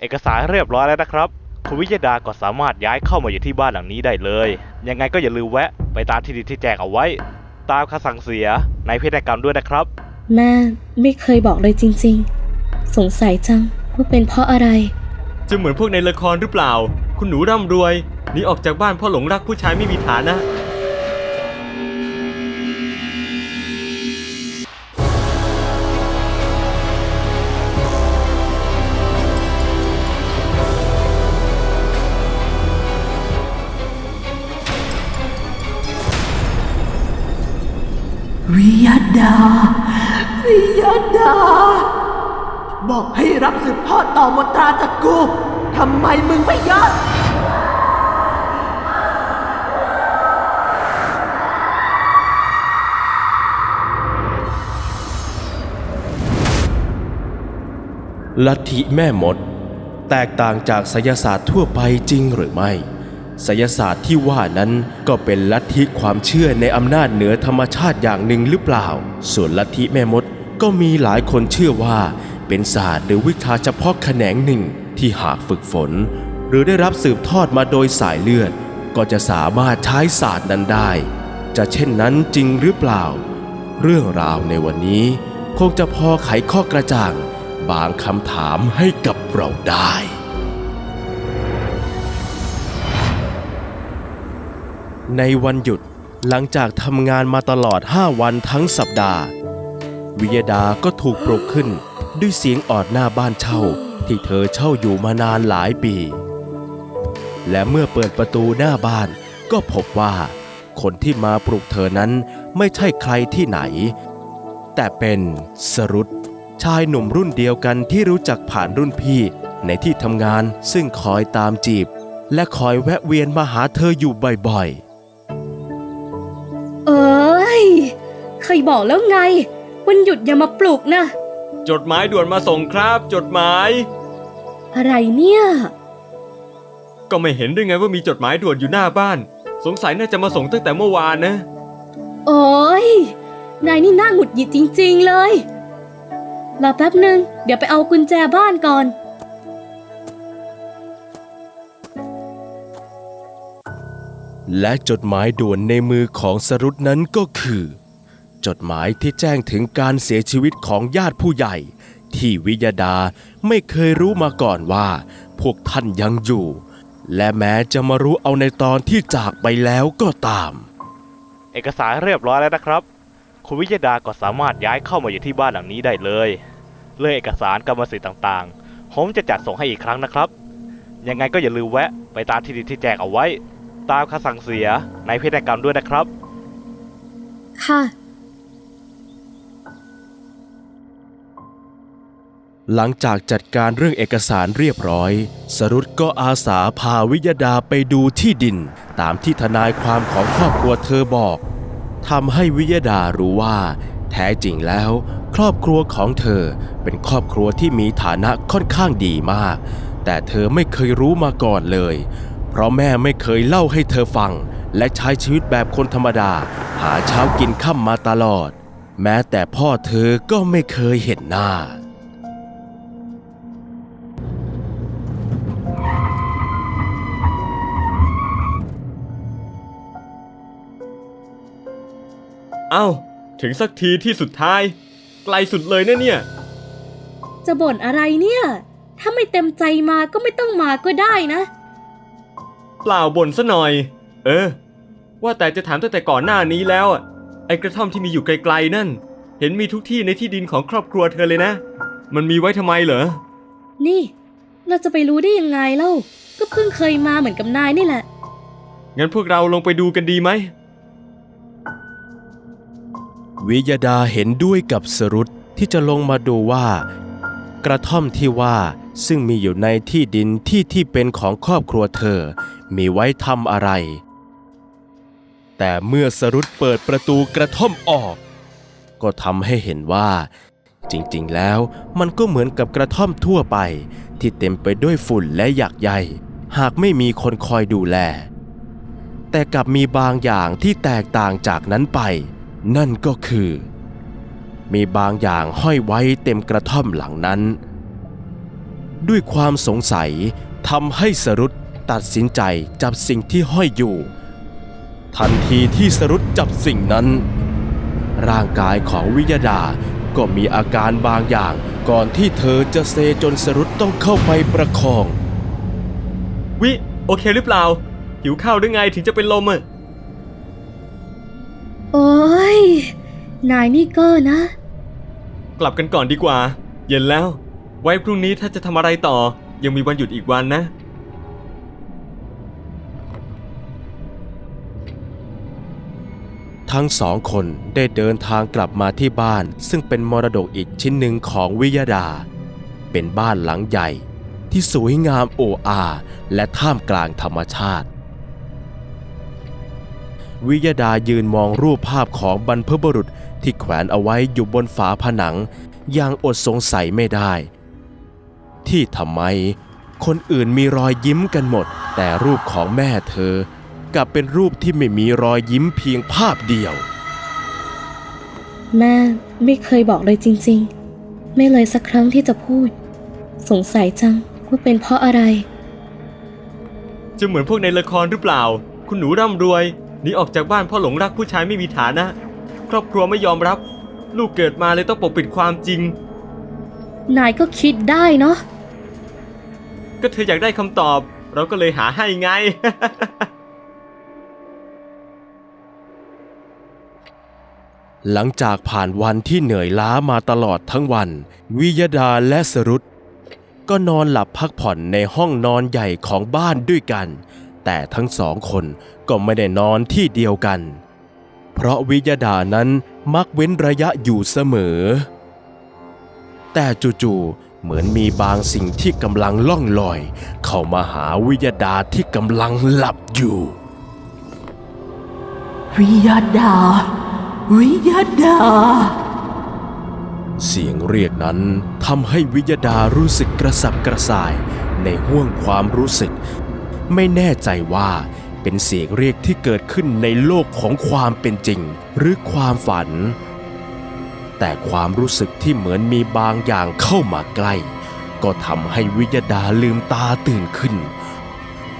เอกสารเรียบร้อยแล้วนะครับ คุณวิยดาก็สามารถย้ายเข้ามาอยู่ที่บ้านหลังนี้ได้เลย ยังไงก็อย่าลืมแวะไปตามที่ดินที่แจ้งเอาไว้ ตามคำสั่งเสียในพิธีกรรมด้วยนะครับ แม่ไม่เคยบอกเลยจริงๆ สงสัยจังว่าเป็นเพราะอะไร จะเหมือนพวกในละครหรือเปล่า คุณหนูร่ำรวยหนีออกจากบ้านเพราะหลงรักผู้ชายไม่มีฐานะ วิยดาวิยดา บอกให้รับสืบทอดต่อมนตราจากกูทำไมมึงไม่ยอมลัทธิแม่มด แตกต่างจากไสยศาสตร์ทั่วไปจริงหรือไม่ ไสยศาสตร์ที่ว่านั้นก็เป็นลัทธิความเชื่อในอำนาจเหนือธรรมชาติอย่างหนึ่งหรือเปล่า ส่วนลัทธิแม่มดก็มีหลายคนเชื่อว่า เป็นศาสตร์หรือวิชาเฉพาะแขนงหนึ่งที่หากฝึกฝน หรือได้รับสืบทอดมาโดยสายเลือด ก็จะสามารถใช้ศาสตร์นั้นได้ จะเช่นนั้นจริงหรือเปล่า เรื่องราวในวันนี้ คงจะพอไขข้อกระจ่าง บางคำถามให้กับเราได้ ในวันหยุดหลังจากทำงานมาตลอด 5 วันทั้งสัปดาห์ วิยดาก็ถูกปลุกขึ้นด้วยเสียงออดหน้าบ้านเช่าที่เธอเช่าอยู่มานานหลายปี และเมื่อเปิดประตูหน้าบ้านก็พบว่า คนที่มาปลุกเธอนั้นไม่ใช่ใครที่ไหน แต่เป็นสรุตชายหนุ่มรุ่นเดียวกันที่รู้จักผ่านรุ่นพี่ในที่ทำงานซึ่งคอยตามจีบ และคอยแวะเวียนมาหาเธออยู่บ่อยเยบอกแล้วไง วันหยุดอย่ามาปลุกนะ จดหมายด่วนมาส่งครับ จดหมาย อะไรเนี่ย ก็ไม่เห็นด้วยไงว่ามีจดหมายด่วนอยู่หน้าบ้าน สงสัยน่าจะมาส่งตั้งแต่เมื่อวานนะ โอ้ยนายนี่น่าหงุดหงิดจริง ๆเลย รอแป๊บหนึ่งเดี๋ยวไปเอากุญแจบ้านก่อนๆและจดหมายด่วนในมือของสรุตนั้นก็คือ จดหมายที่แจ้งถึงการเสียชีวิตของญาติผู้ใหญ่ ที่วิยดาไม่เคยรู้มาก่อนว่า พวกท่านยังอยู่ และแม้จะมารู้เอาในตอนที่จากไปแล้วก็ตาม เอกสารเรียบร้อยแล้วนะครับ คุณวิยดาก็สามารถย้ายเข้ามาอยู่ที่บ้านหลังนี้ได้เลยเรื่องเอกสารกรรมสิทธิ์ต่างๆ ผมจะจัดส่งให้อีกครั้งนะครับ ยังไงก็อย่าลืมแวะไปตามที่ดินที่แจ้งเอาไว้ ตามคำสั่งเสียในพิธีกรรมด้วยนะครับ ค่ะ หลังจากจัดการเรื่องเอกสารเรียบร้อย สรุตก็อาสาพาวิยดาไปดูที่ดิน ตามที่ทนายความของครอบครัวเธอบอกทำให้วิยดารู้ว่า แท้จริงแล้ว ครอบครัวของเธอเป็นครอบครัวที่มีฐานะค่อนข้างดีมาก แต่เธอไม่เคยรู้มาก่อนเลย เพราะแม่ไม่เคยเล่าให้เธอฟัง และใช้ชีวิตแบบคนธรรมดา หาเช้ากินค่ำมาตลอด แม้แต่พ่อเธอก็ไม่เคยเห็นหน้า เอ้า ถึงสักทีที่สุดท้าย ไกลสุดเลยนะเนี่ย จะบ่นอะไรเนี่ย ถ้าไม่เต็มใจมาก็ไม่ต้องมาก็ได้นะ เปล่าบ่นซะหน่อย เออ ว่าแต่จะถามตั้งแต่ก่อนหน้านี้แล้วอะไอ้กระท่อมที่มีอยู่ไกลๆนั่น เห็นมีทุกที่ในที่ดินของครอบครัวเธอเลยนะ มันมีไว้ทำไมเหรอ นี่ เราจะไปรู้ได้ยังไงเล่า ก็เพิ่งเคยมาเหมือนกับนายนี่แหละ งั้นพวกเราลงไปดูกันดีไหม วิยดาเห็นด้วยกับสรุตที่จะลงมาดูว่า กระท่อมที่ว่าซึ่งมีอยู่ในที่ดินที่ที่เป็นของครอบครัวเธอ มีไว้ทำอะไร แต่เมื่อสรุตเปิดประตูกระท่อมออก ก็ทำให้เห็นว่า จริงๆ แล้วมันก็เหมือนกับกระท่อมทั่วไป ที่เต็มไปด้วยฝุ่นและหยักใยหากไม่มีคนคอยดูแล แต่กลับมีบางอย่างที่แตกต่างจากนั้นไป นั่นก็คือ มีบางอย่างห้อยไว้เต็มกระท่อมหลังนั้น ด้วยความสงสัยทำให้สรุตตัดสินใจจับสิ่งที่ห้อยอยู่ ทันทีที่สรุตจับสิ่งนั้น ร่างกายของวิยดาก็มีอาการบางอย่างก่อนที่เธอจะเซจนสรุตต้องเข้าไปประคอง วิโอเคหรือเปล่า หิวข้าวหรือไงถึงจะเป็นลมอะ โอ้ย นายนี่ก็นะ กลับกันก่อนดีกว่า เย็นแล้ว ไว้พรุ่งนี้ถ้าจะทำอะไรต่อ ยังมีวันหยุดอีกวันนะ ทั้งสองคนได้เดินทางกลับมาที่บ้าน ซึ่งเป็นมรดกอีกชิ้นหนึ่งของวิยดา เป็นบ้านหลังใหญ่ ที่สวยงามโอ้อา และท่ามกลางธรรมชาติ วิยดายืนมองรูปภาพของบรรพบุรุษที่แขวนเอาไว้อยู่บนฝาผนัง อย่างอดสงสัยไม่ได้ ที่ทำไม คนอื่นมีรอยยิ้มกันหมด แต่รูปของแม่เธอ กลับเป็นรูปที่ไม่มีรอยยิ้มเพียงภาพเดียว แม่ไม่เคยบอกเลยจริงๆ ไม่เลยสักครั้งที่จะพูด สงสัยจังว่าเป็นเพราะอะไร จะเหมือนพวกในละครหรือเปล่า คุณหนูร่ำรวย หนีออกจากบ้านเพราะหลงรักผู้ชายไม่มีฐานะ ครอบครัวไม่ยอมรับ ลูกเกิดมาเลยต้องปกปิดความจริง นายก็คิดได้เนาะก็เธออยากได้คำตอบ เราก็เลยหาให้ไง หลังจากผ่านวันที่เหนื่อยล้ามาตลอดทั้งวัน วิยดาและสรุตก็นอนหลับพักผ่อนในห้องนอนใหญ่ของบ้านด้วยกัน แต่ทั้งสองคนก็ไม่ได้นอนที่เดียวกัน เพราะวิยดานั้นมักเว้นระยะอยู่เสมอ แต่จู่ๆเหมือนมีบางสิ่งที่กำลังล่องลอย เข้ามาหาวิยดาที่กำลังหลับอยู่ วิยดา วิยดา เสียงเรียกนั้นทำให้วิยดารู้สึกกระสับกระส่ายในห้วงความรู้สึก ไม่แน่ใจว่าเป็นเสียงเรียกที่เกิดขึ้นในโลกของความเป็นจริง หรือความฝัน แต่ความรู้สึกที่เหมือนมีบางอย่างเข้ามาใกล้ ก็ทำให้วิยดาลืมตาตื่นขึ้น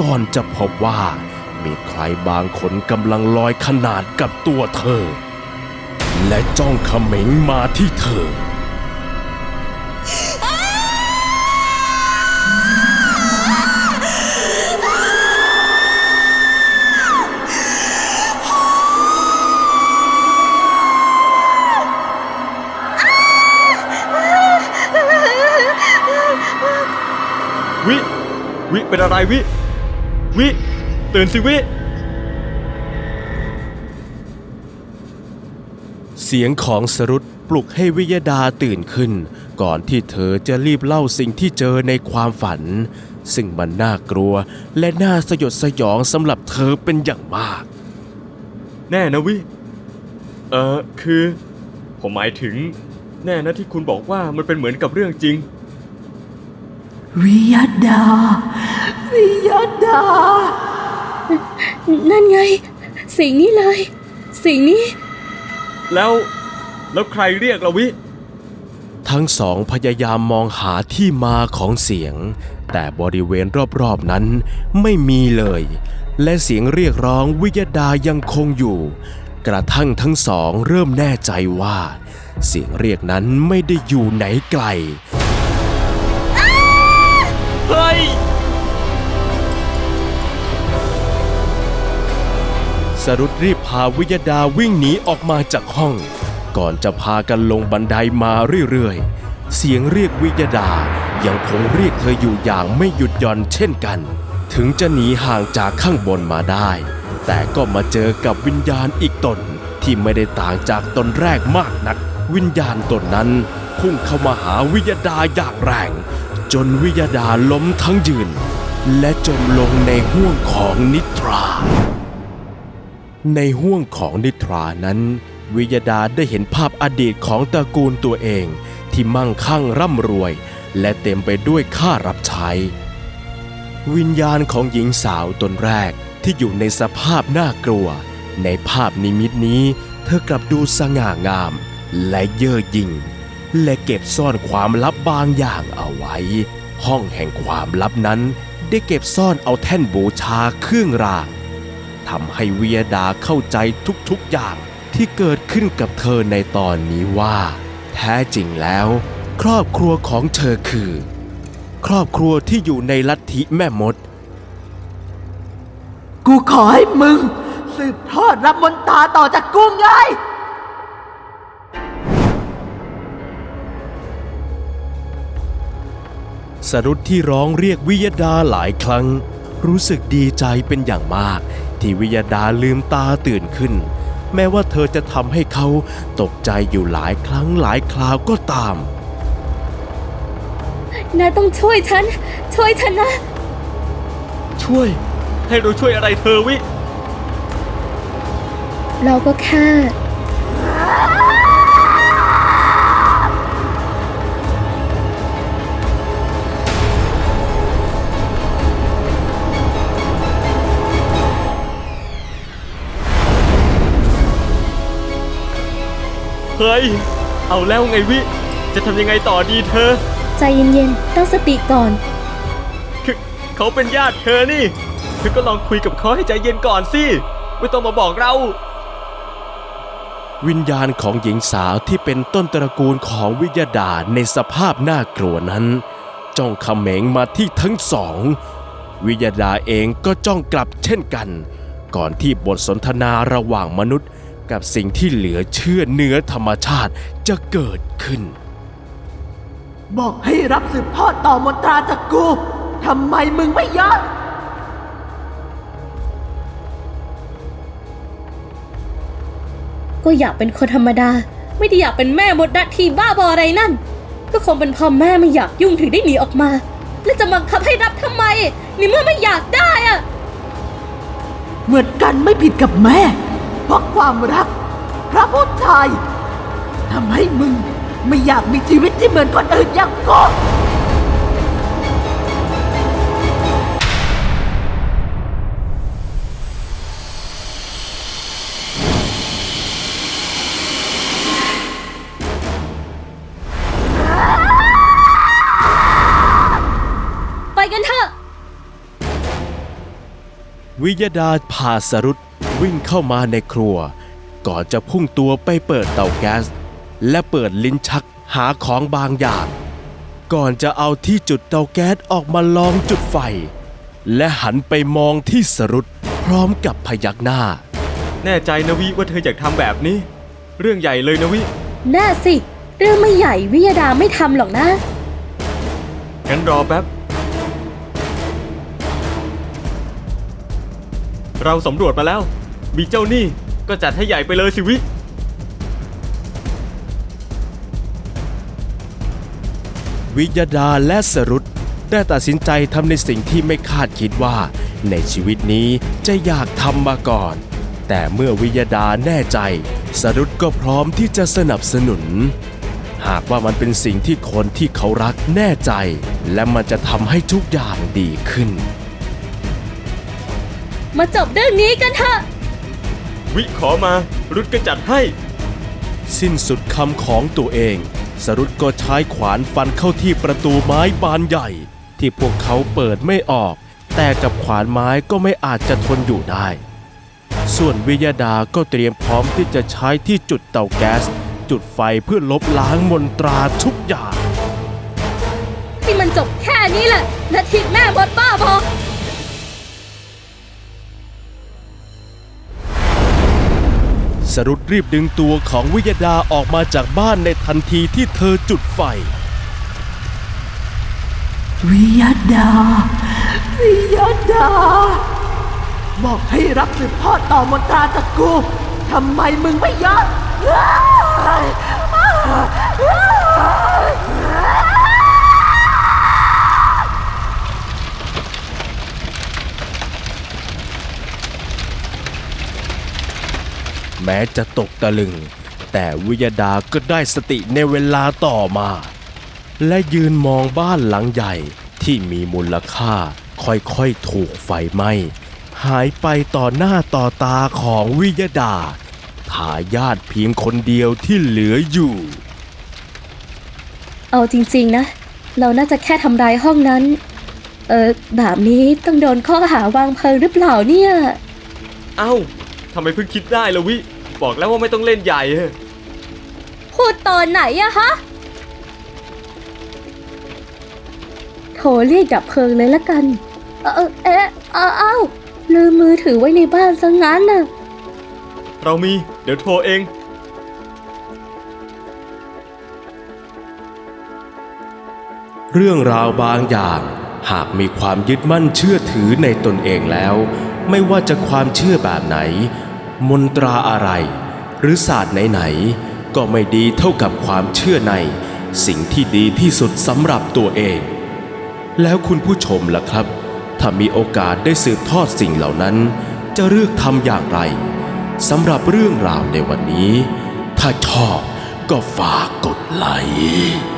ก่อนจะพบว่ามีใครบางคนกำลังลอยขนาดกับตัวเธอ และจ้องเขม็งมาที่เธอ วิเป็นอะไรวิ วิ ตื่นสิวิ เสียงของสรุตปลุกให้วิยดาตื่นขึ้น ก่อนที่เธอจะรีบเล่าสิ่งที่เจอในความฝัน ซึ่งมันน่ากลัวและน่าสยดสยองสำหรับเธอเป็นอย่างมาก แน่นะวิ เออคือ ผมหมายถึง แน่นะที่คุณบอกว่ามันเป็นเหมือนกับเรื่องจริง วิยดา วิยดา นั่นไง สิ่งนี้เลย สิ่งนี้ แล้วแล้วใครเรียกเราวิ ทั้งสองพยายามมองหาที่มาของเสียง แต่บริเวณรอบๆนั้นไม่มีเลย และเสียงเรียกร้องวิยดายังคงอยู่ กระทั่งทั้งสองเริ่มแน่ใจว่า เสียงเรียกนั้นไม่ได้อยู่ไหนไกล เฮ้ย สรุตรีบพาวิยดาวิ่งหนีออกมาจากห้อง ก่อนจะพากันลงบันไดมาเรื่อยๆ เสียงเรียกวิยดายังคงเรียกเธออยู่อย่างไม่หยุดหย่อนเช่นกัน ถึงจะหนีห่างจากข้างบนมาได้ แต่ก็มาเจอกับวิญญาณอีกตนที่ไม่ได้ต่างจากตนแรกมากนัก วิญญาณตนนั้นพุ่งเข้ามาหาวิยดาอย่างแรง จนวิยดาล้มทั้งยืน และจมลงในห้วงของนิทรา ในห้วงของนิทรานั้น วิยดาได้เห็นภาพอดีตของตระกูลตัวเอง ที่มั่งคั่งร่ำรวย และเต็มไปด้วยข้ารับใช้ วิญญาณของหญิงสาวตนแรกที่อยู่ในสภาพน่ากลัว ในภาพนิมิตนี้ เธอกลับดูสง่างาม และเย่อหยิ่งและเก็บซ่อนความลับ บางอย่างเอาไว้ ห้องแห่งความลับนั้นได้เก็บซ่อนเอาแท่นบูชาเครื่องรางทำให้วิยดาเข้าใจทุกๆอย่างที่เกิดขึ้นกับเธอในตอนนี้ว่า แท้จริงแล้ว ครอบครัวของเธอคือ ครอบครัวที่อยู่ในลัทธิแม่มด กูขอให้มึง สืบทอดรับมนตาต่อจากกูไง สรุดที่ร้องเรียกวิยดาหลายครั้ง รู้สึกดีใจเป็นอย่างมาก ที่วิยดาลืมตาตื่นขึ้น แม้ว่าเธอจะทำให้เขาตกใจอยู่หลายครั้งหลายคราวก็ตามนายต้องช่วยฉัน ช่วยฉันนะ ช่วย ให้เราช่วยอะไรเธอวิ เราก็แค่ เฮ้ย เอาแล้วไงวิ จะทำยังไงต่อดีเธอ ใจเย็นๆ ตั้งสติก่อน คือเขาเป็นญาติเธอนี่ เธอก็ลองคุยกับเขาให้ใจเย็นก่อนสิ ไม่ต้องมาบอกเรา วิญญาณของหญิงสาวที่เป็นต้นตระกูลของวิยดาในสภาพน่ากลัวนั้น จ้องเขม็งมาที่ทั้งสอง วิยดาเองก็จ้องกลับเช่นกัน ก่อนที่บทสนทนาระหว่างมนุษย์ กับสิ่งที่เหลือเชื่อเหนือธรรมชาติจะเกิดขึ้น บอกให้รับสืบทอดต่อมนตราจากกูทำไมมึงไม่ยอมก็อยากเป็นคนธรรมดา ไม่ได้อยากเป็นแม่มดดัทีบ้าบออะไรนั่น ก็คงเป็นเพ่อแม่ไม่อยากยุ่งถึงได้หนีออกมา แล้วจะบังคับให้รับทำไมในเมื่อไม่อยากได้อะเหมือนกันไม่ผิดกับแม่ เพราะความรัก พระผู้ชายทำให้มึงไม่อยากมีชีวิตที่เหมือนคนอื่นอย่างกูไปกันเถอะ วิยดาพาสรุต วิ่งเข้ามาในครัว ก่อนจะพุ่งตัวไปเปิดเตาแก๊ส และเปิดลิ้นชักหาของบางอย่าง ก่อนจะเอาที่จุดเตาแก๊สออกมาลองจุดไฟ และหันไปมองที่สรุตพร้อมกับพยักหน้า แน่ใจนะวิว่าเธออยากทำแบบนี้ เรื่องใหญ่เลยนะวิ แน่สิ เรื่องไม่ใหญ่วิยดาไม่ทำหรอกนะ งั้นรอแป๊บ เราสำรวจมาแล้ว มีเจ้าหนี้ก็จัดให้ใหญ่ไปเลยสิวิ วิยดาและสรุตได้ตัดสินใจทำในสิ่งที่ไม่คาดคิดว่า ในชีวิตนี้จะอยากทำมาก่อน แต่เมื่อวิยดาแน่ใจ สรุตก็พร้อมที่จะสนับสนุน หากว่ามันเป็นสิ่งที่คนที่เขารักแน่ใจ และมันจะทำให้ทุกอย่างดีขึ้น มาจบเรื่องนี้กันเถอะ วิขอมารุดก็จัดให้ สิ้นสุดคำของตัวเอง สรุตก็ใช้ขวานฟันเข้าที่ประตูไม้บานใหญ่ ที่พวกเขาเปิดไม่ออก แต่กับขวานไม้ก็ไม่อาจจะทนอยู่ได้ ส่วนวิยดาก็เตรียมพร้อมที่จะใช้ที่จุดเตาแก๊ส จุดไฟเพื่อลบล้างมนตราทุกอย่าง ที่มันจบแค่นี้แหละนาทีแม่มดบ้าบอส รุตรีบดึงตัวของวิยดาออกมาจากบ้านในทันทีที่เธอจุดไฟ วิยดา วิยดา บอกให้รับสืบทอดต่อมนตราจากกูทำไมมึงไม่ยอม แม้จะตกตะลึง แต่วิยดาก็ได้สติในเวลาต่อมา และยืนมองบ้านหลังใหญ่ที่มีมูลค่าค่อยๆถูกไฟไหม้หายไปต่อหน้าต่อตาของวิยดาทายาทเพียงคนเดียวที่เหลืออยู่ เอาจริงๆนะ เราน่าจะแค่ทำลายห้องนั้น เออแบบนี้ต้องโดนข้อหาวางเพลิงหรือเปล่าเนี่ย เอ้าทำไมเพิ่งคิดได้ละวิ บอกแล้วว่าไม่ต้องเล่นใหญ่อะพูดตอนไหนอะฮะ โทรเรียกดับเพลิงเลยละกัน เออเออเอ๊ะเอาเอาลืมมือถือไว้ในบ้านซะงั้นน่ะ เรามี เดี๋ยวโทรเอง เรื่องราวบางอย่าง หากมีความยึดมั่นเชื่อถือในตนเองแล้ว ไม่ว่าจะความเชื่อแบบไหน มนตราอะไร หรือศาสตร์ไหนๆก็ไม่ดีเท่ากับความเชื่อใน สิ่งที่ดีที่สุดสำหรับตัวเอง แล้วคุณผู้ชมล่ะครับ ถ้ามีโอกาสได้สืบทอดสิ่งเหล่านั้น จะเลือกทำอย่างไรสำหรับเรื่องราวในวันนี้ ถ้าชอบก็ฝากกดไลค์